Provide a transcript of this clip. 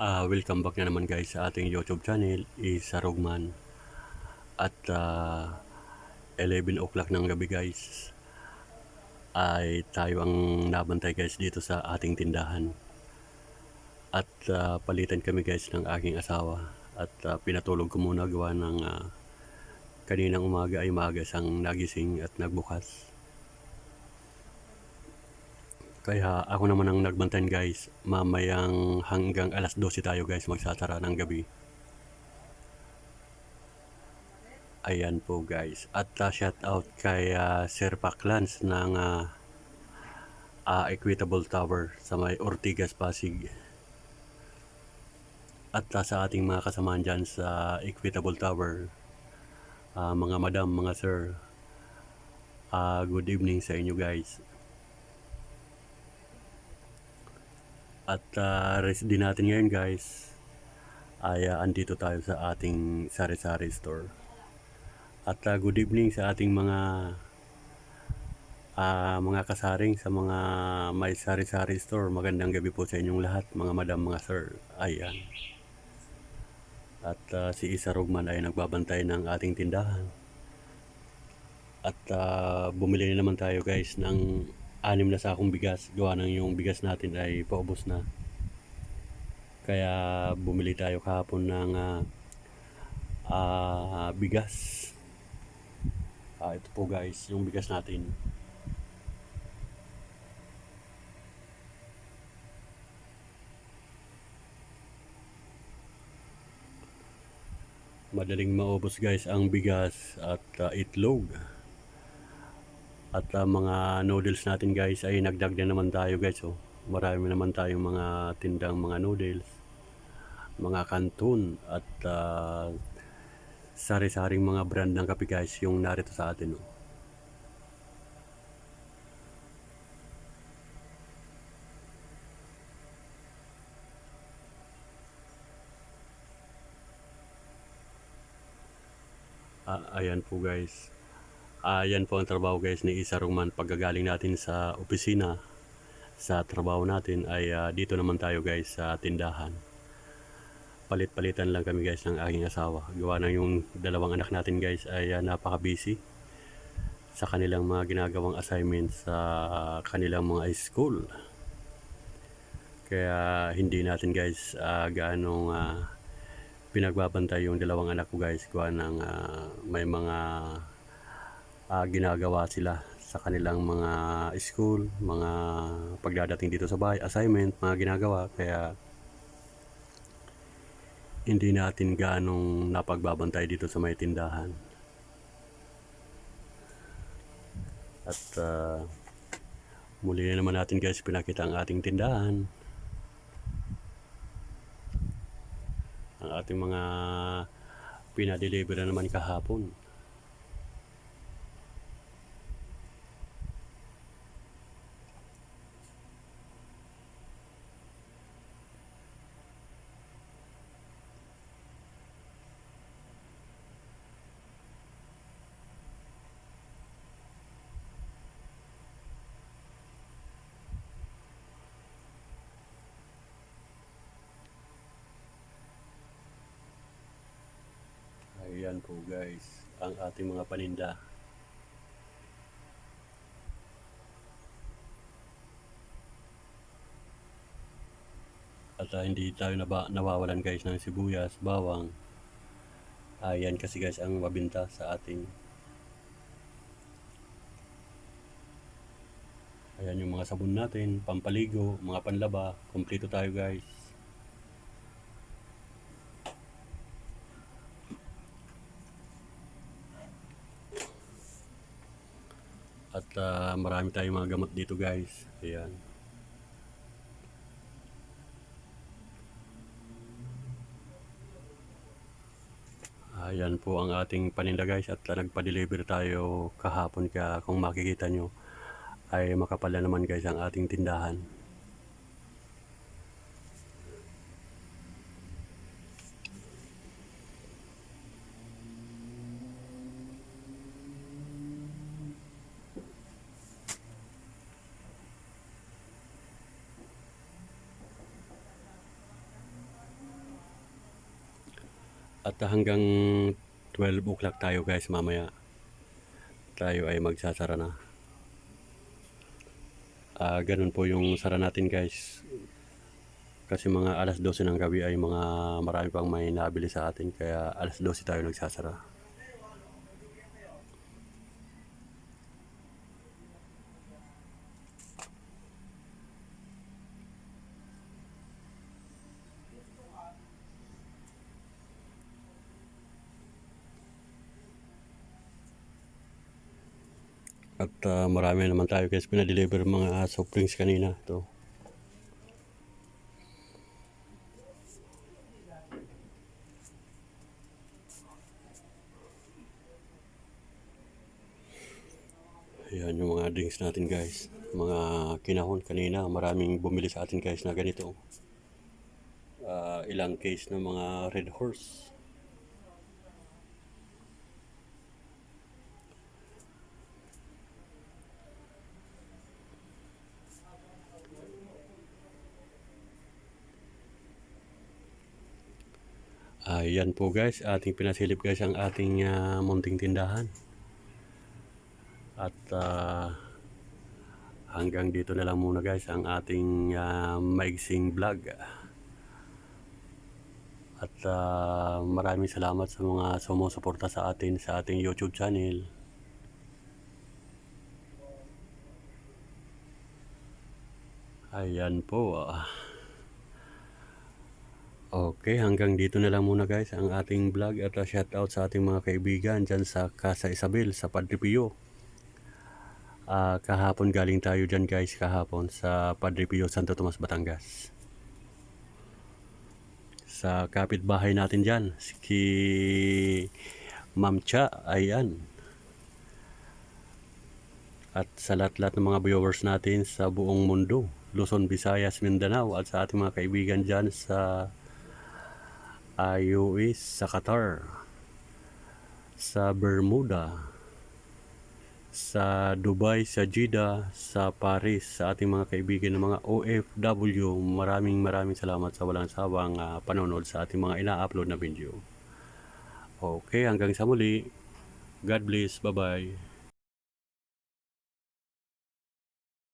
Ah, welcome back na naman guys sa ating YouTube channel, Isa Rogman. At ah, 11 o'clock ng gabi guys, ay tayo ang nabantay guys dito sa ating tindahan. At ah, palitan kami guys ng aking asawa. At ah, pinatulog ko muna gawa ng ah, kaninang umaga ay maaga siyang nagising at nagbukas. Kaya ako naman ang nagbantayan guys. Mamayang hanggang alas 12 tayo guys magsasara ng gabi. Ayan po guys. At uh, shout out kay uh, Sir Paclans ng uh, uh, Equitable Tower sa may Ortigas, Pasig. At uh, sa ating mga kasamaan dyan sa Equitable Tower, uh, mga madam, mga sir, uh, good evening sa inyo guys. At uh, rest din natin ngayon guys ay uh, andito tayo sa ating sari-sari store. At uh, good evening sa ating mga uh, mga kasaring sa mga may sari-sari store. Magandang gabi po sa inyong lahat mga madam, mga sir. Ayan. At uh, si Isa Rogman ay nagbabantay ng ating tindahan. At uh, bumili na naman tayo guys ng anim na sakong bigas. Gawa ng yung bigas natin ay paubos na. Kaya bumili tayo kahapon ng ah, ah, bigas. Ah, ito po guys, yung bigas natin. Madaling maubos guys ang bigas at ah, itlog. At ah, mga noodles natin guys ay nagdag na naman tayo guys oh. Marami naman tayong mga tindang mga noodles, mga kanton at ah, sari-saring mga brand ng kape guys yung narito sa atin oh. Ah, ayan po guys. Ayan po ang trabaho guys ni Isa Roman pagkagaling natin sa opisina sa trabaho natin ay ah, dito naman tayo guys sa tindahan. Palit-palitan lang kami guys ng aking asawa. Gawa na yung dalawang anak natin guys ay ah, napaka-busy sa kanilang mga ginagawang assignments sa ah, kanilang mga school. Kaya hindi natin guys ah, gaanong ah, pinagbabantay yung dalawang anak ko guys. Gawa ng ah, may mga ah, ginagawa sila sa kanilang mga school, mga pagdadating dito sa bahay, assignment, mga ginagawa. Kaya hindi natin ganong napagbabantay dito sa may tindahan. At ah, muli na naman natin guys pinakita ang ating tindahan. Ang ating mga pinadeliver na naman kahapon. Ayan po guys, ang ating mga paninda. At ah, hindi tayo naba, nawawalan guys ng sibuyas, bawang. Ayan kasi guys ang mabinta sa ating. Ayan yung mga sabon natin, pampaligo, mga panlaba, kompleto tayo guys. At ah, marami tayong mga gamot dito guys. Ayan. Ayan po ang ating paninda guys at ah, nagpa-deliver tayo kahapon kaya kung makikita nyo ay makapala naman guys ang ating tindahan. At hanggang 12 o'clock tayo guys mamaya. Tayo ay magsasara na. Ah, ganun po yung sara natin guys. Kasi mga alas 12 ng gabi ay mga marami pang may nabili sa atin kaya alas 12 tayo nagsasara. At ah, marami naman tayo guys pinadeliver mga soft drinks kanina. Ito. Ayan yung mga drinks natin guys. Mga kinahon kanina. Maraming bumili sa atin guys na ganito. Ah, ilang case ng mga Red Horse. Ayan po guys, ating pinasilip guys ang ating ah, munting tindahan. At ah, hanggang dito na lang muna guys ang ating ah, maigsing vlog. At ah, maraming salamat sa mga sumusuporta sa atin sa ating YouTube channel. Ayan po. ah. Okay, hanggang dito na lang muna guys ang ating vlog at uh, shout out sa ating mga kaibigan dyan sa Casa Isabel sa Padre Pio. Ah, kahapon galing tayo dyan guys, kahapon sa Padre Pio, Santo Tomas, Batangas. Sa kapitbahay natin dyan, si Ma'am Cha, ayan. At sa lahat-lahat ng mga viewers natin sa buong mundo, Luzon, Visayas, Mindanao at sa ating mga kaibigan dyan sa UAE, sa Qatar, sa Bermuda, sa Dubai, sa Jeddah, sa Paris, sa ating mga kaibigan ng mga OFW. Maraming maraming salamat sa walang sawang ah, panonood sa ating mga ina-upload na video. Okay, hanggang sa muli. God bless. Bye-bye.